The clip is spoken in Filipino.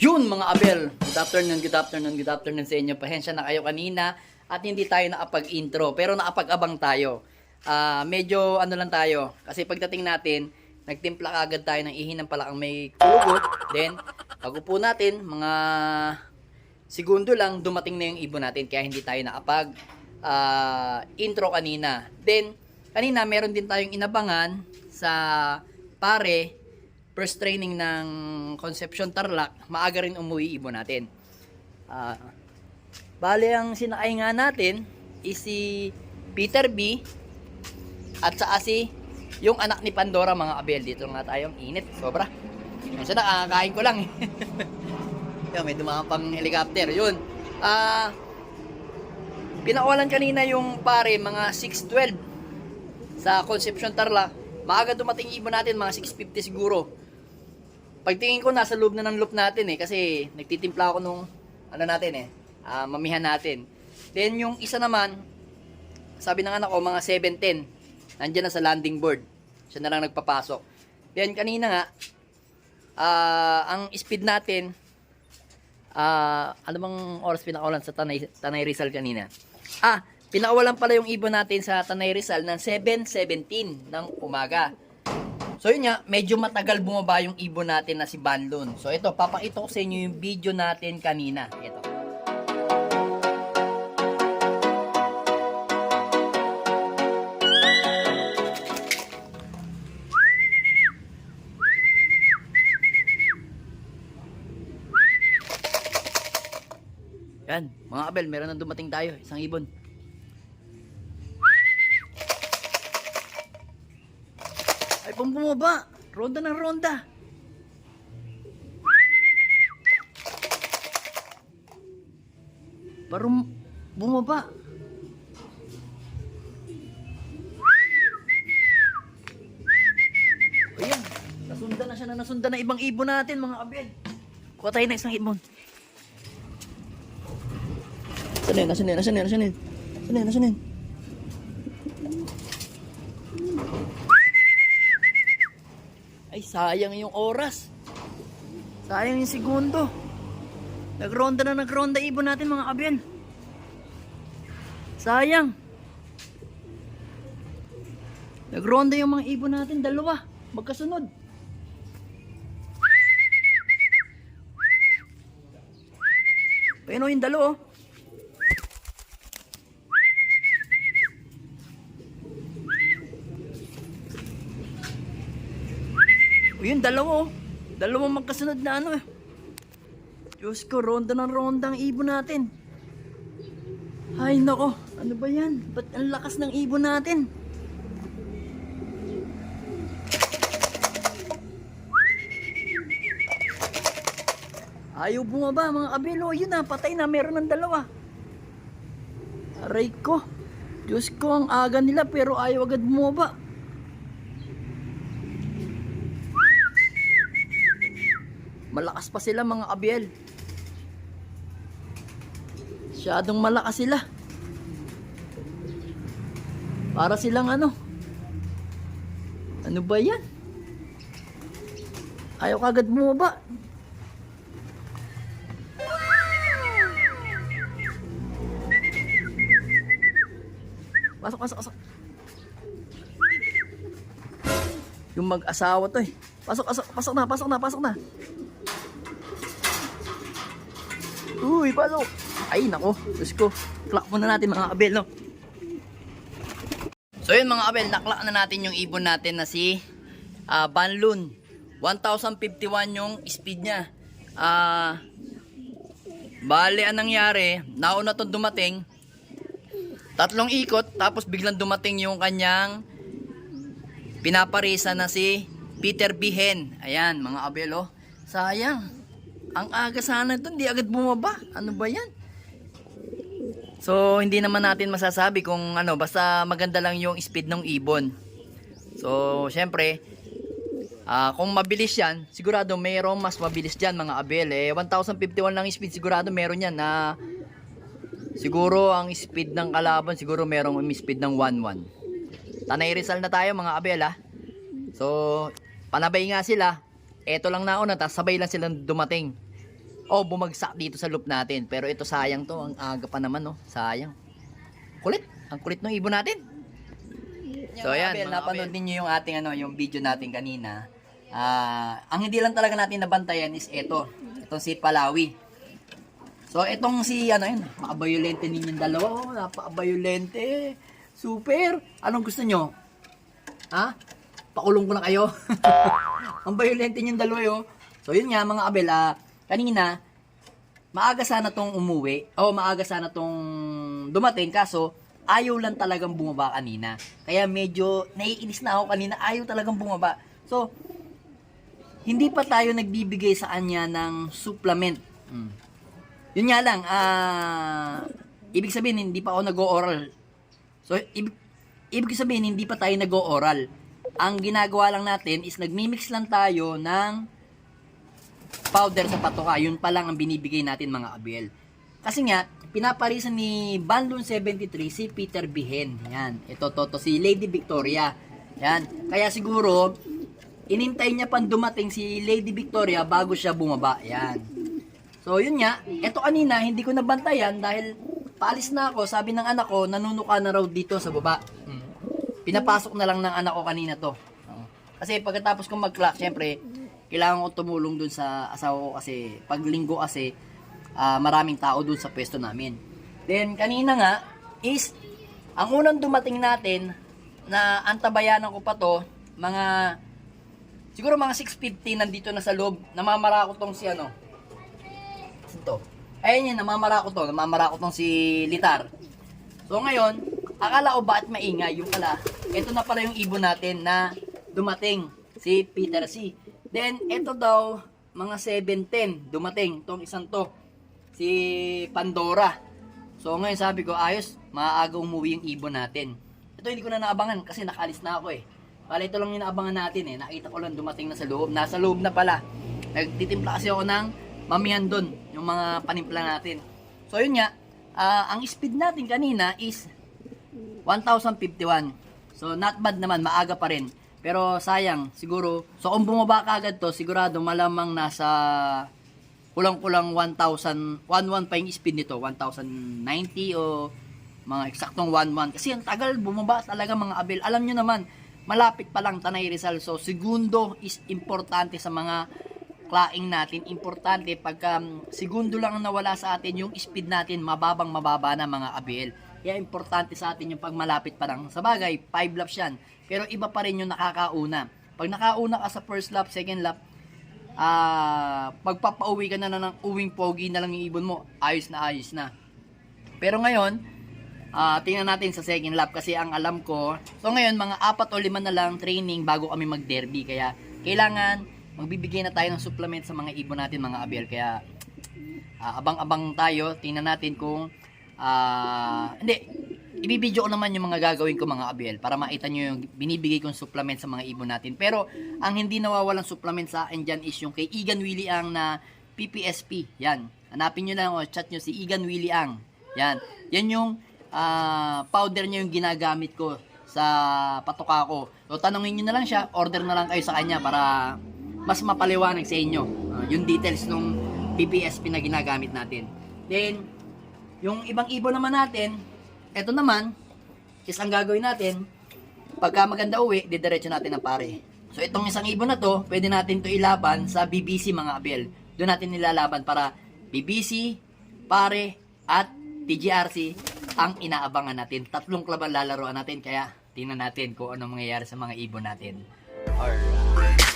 Yun mga Abel, good afternoon, good afternoon, good afternoon sa inyo. Pasensya na kayo kanina at hindi tayo nakapag-intro pero nakapag-abang tayo. Ah, medyo ano lang tayo kasi pagdating natin, nagtimpla agad tayo ng ihi ng palakang may kulugot. Then, pagupo natin, mga segundo lang dumating na yung ibon natin kaya hindi tayo nakapag ah, intro kanina. Then, kanina meron din tayong inabangan sa pare first training ng Concepcion Tarlac, maaga rin umuwi ibon natin. Ah, bale ang sinakay nga natin is si Peter B at saka si yung anak ni Pandora mga abel. Dito nga tayong init, sobra. Yung sana kakakain ko lang eh. Yan, may dumaan pang helicopter. Yun. Ah, pinakawalan kanina yung pare mga 612 sa Concepcion Tarlac. Maaga dumating ibon natin, mga 650 siguro. Pagtingin ko, nasa loob na ng loop natin eh. Kasi nagtitimpla ako nung, ano natin eh, ah, mamihan natin. Then yung isa naman, sabi ng anak ko, mga 710. Nandiyan na sa landing board. Siya na lang nagpapasok. Then kanina nga, ah, ang speed natin, ah, ano bang oras pinakawalan sa Tanay, Tanay Rizal kanina? Ah, pinakawalan pala yung ibon natin sa Tanay Rizal ng 7.17 ng umaga. So yun nga, medyo matagal bumaba yung ibon natin na si Banlon. So ito, papakita ko sa inyo yung video natin kanina. Ito. Yan, mga abel, meron na dumating tayo, isang ibon. Pang bumaba. Ronda ng ronda. Parang bumaba. Ayan, nasundan na siya na nasundan na ibang ibon natin mga abel. Kuha tayo ng isang ibon. Saan yun? Nasaan yun? Nasaan yun? Nasaan yun? Nasaan yun? Ay, sayang yung oras. Sayang yung segundo. Nagronda na nagronda ibon natin mga kabyan. Sayang. Nagronda yung mga ibon natin, dalawa. Magkasunod. Ayun o yung dalawa. oh. O yun, dalawa oh. Magkasunod na ano eh. Diyos ko, ronda ng ronda ang ibon natin. Ay nako, ano ba yan? Ba't ang lakas ng ibon natin? Ayaw bumaba mga kabilo. Yun na, patay na. Meron ng dalawa. Aray ko. Diyos ko, ang aga nila pero ayaw agad bumaba. Malakas pa sila mga kabiel. Masyadong malakas sila. Para silang ano. Ano ba yan? Ayaw kagad bumaba. Pasok, pasok, pasok. Yung mag-asawa to eh. Pasok, pasok, pasok na, pasok na, pasok na. Uy, pasok. Ay, nako. Diyos ko. Clock muna natin mga abel, no? So yun mga abel, naklak na natin yung ibon natin na si ah, Banlun. 1051 yung speed niya. Ah, bale, anong nangyari? Nauna to dumating. Tatlong ikot, tapos biglang dumating yung kanyang pinaparisa na si Peter Bihen. Ayan, mga abel, oh. Sayang. Ang aga sana doon, di agad bumaba. Ano ba yan? So, hindi naman natin masasabi kung ano, basta maganda lang yung speed ng ibon. So, syempre, ah, kung mabilis yan, sigurado mayroong mas mabilis dyan mga abel. Eh, 1051 lang speed, sigurado meron yan na siguro ang speed ng kalaban, siguro merong speed ng 11. Tanay Rizal na tayo mga abel ah. So, panabay nga sila. Eto lang nauna, tapos sabay lang silang dumating. o bumagsak dito sa loop natin. Pero ito sayang to, ang aga pa naman no, sayang. Kulit, ang kulit ng ibon natin. So ayan, Abel, napanood ninyo yung ating ano, yung video natin kanina. Ah, ang hindi lang talaga natin nabantayan is ito, itong si Palawi. So itong si ano yun, makabayolente ninyong dalawa, oh, napakabayolente. Super. Anong gusto nyo? Ha? Pakulong ko na kayo. ang bayolente ninyong dalawa yo. So yun nga mga Abel, ah, kanina maaga sana tong umuwi o maaga sana tong dumating kaso ayaw lang talagang bumaba kanina. Kaya medyo naiinis na ako kanina, ayaw talagang bumaba. So, hindi pa tayo nagbibigay sa kanya ng supplement. Mm. Yun nga lang, ah, ibig sabihin hindi pa ako nag-oral. So, ibig, ibig sabihin hindi pa tayo nag-oral. Ang ginagawa lang natin is nagmimix lang tayo ng powder sa patoka. Yun pa lang ang binibigay natin mga abel. Kasi nga, pinaparisan ni Banlon 73 si Peter Bihen. Yan. Ito, to, to, si Lady Victoria. Yan. Kaya siguro, inintay niya pang dumating si Lady Victoria bago siya bumaba. Yan. So, yun nga. Ito kanina, hindi ko nabantayan dahil paalis na ako. Sabi ng anak ko, nanunuka na raw dito sa baba. Hmm. Pinapasok na lang ng anak ko kanina to. Kasi pagkatapos kong mag-clock, syempre, kailangan ko tumulong dun sa asawa ko kasi pag linggo kasi ah, maraming tao dun sa pwesto namin. Then kanina nga is ang unang dumating natin na antabayanan ko pa to mga siguro mga 6.50 nandito na sa loob namamara ko tong si ano ito ayun yun namamara ko to namamara ko tong si Litar so ngayon akala ko bakit maingay yung pala ito na pala yung ibon natin na dumating si Peter C. Then, ito daw, mga 7.10, dumating, tong isang to, si Pandora. So, ngayon sabi ko, ayos, maaga umuwi yung ibon natin. Ito hindi ko na naabangan kasi nakalis na ako eh. Pala ito lang yung naabangan natin eh. Nakita ko lang dumating na sa loob. Nasa loob na pala. Nagtitimpla kasi ako ng mamihan doon, yung mga panimpla natin. So, yun nga, ah, ang speed natin kanina is 1,051. So, not bad naman, maaga pa rin. Pero sayang, siguro, so kung bumaba ka agad to, sigurado malamang nasa kulang-kulang 1,000, 1,1 pa yung speed nito, 1,090 o mga eksaktong 1,1. Kasi ang tagal, bumaba talaga mga abel. Alam nyo naman, malapit pa lang Tanay Rizal. So, segundo is importante sa mga klaing natin. Importante pagka um, segundo lang ang nawala sa atin, yung speed natin mababang mababa na mga abel. Kaya importante sa atin yung pag malapit pa lang. Sa bagay, 5 laps yan. Pero iba pa rin yung nakakauna. Pag nakauna ka sa first lap, second lap, ah pagpapauwi ka na, na ng uwing pogi na lang yung ibon mo, ayos na ayos na. Pero ngayon, ah tingnan natin sa second lap kasi ang alam ko, so ngayon mga apat o lima na lang training bago kami mag-derby. Kaya kailangan magbibigay na tayo ng supplement sa mga ibon natin mga abel. Kaya ah, abang-abang tayo, tingnan natin kung ah hindi, ibibidyo ko naman yung mga gagawin ko mga abel para makita nyo yung binibigay kong supplement sa mga ibon natin. Pero ang hindi nawawalang supplement sa akin dyan is yung kay Igan Willie Ang na PPSP. Yan. Hanapin nyo lang o chat nyo si Igan Willie Ang. Yan. Yan yung ah, powder niya yung ginagamit ko sa patoka ko. So tanongin nyo na lang siya, order na lang kayo sa kanya para mas mapaliwanag sa inyo ah, yung details nung PPSP na ginagamit natin. Then, yung ibang ibon naman natin, eto naman, is ang gagawin natin, pagka maganda uwi, didiretso natin ang pare. So itong isang ibon na to, pwede natin to ilaban sa BBC mga abel. Doon natin nilalaban para BBC, pare, at TGRC ang inaabangan natin. Tatlong club ang lalaroan natin, kaya tingnan natin kung ano mangyayari sa mga ibon natin. Alright.